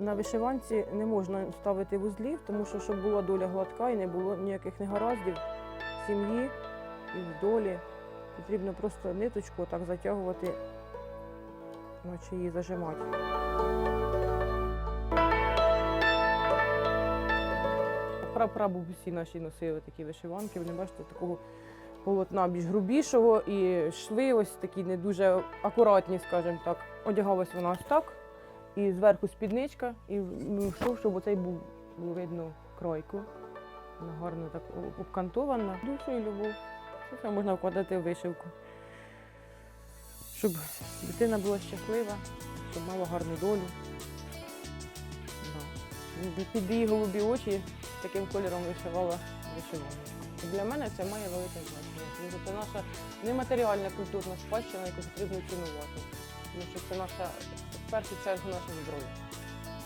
на вишиванці не можна ставити вузлів, тому що щоб була доля гладка і не було ніяких негараздів в сім'ї і в долі. Потрібно просто ниточку так затягувати, наче її зажимати. Прапрабабусі наші носили такі вишиванки. Вони бачите, такого полотна більш грубішого і шви ось такі не дуже акуратні, скажімо так. Одягалась вона ось так, і зверху спідничка, і ну, щоб оцей був видно кройку. Вона гарно так обкантована. Душу і любов. Це все можна вкладати в вишивку. Щоб дитина була щаслива, щоб мала гарну долю. Під її голубі очі таким кольором вишивала вишиванку. Для мене це має велике значення, це наша нематеріальна культурна спадщина, яку потрібно цінувати. Тому що це наша, Перше це зношення зброї.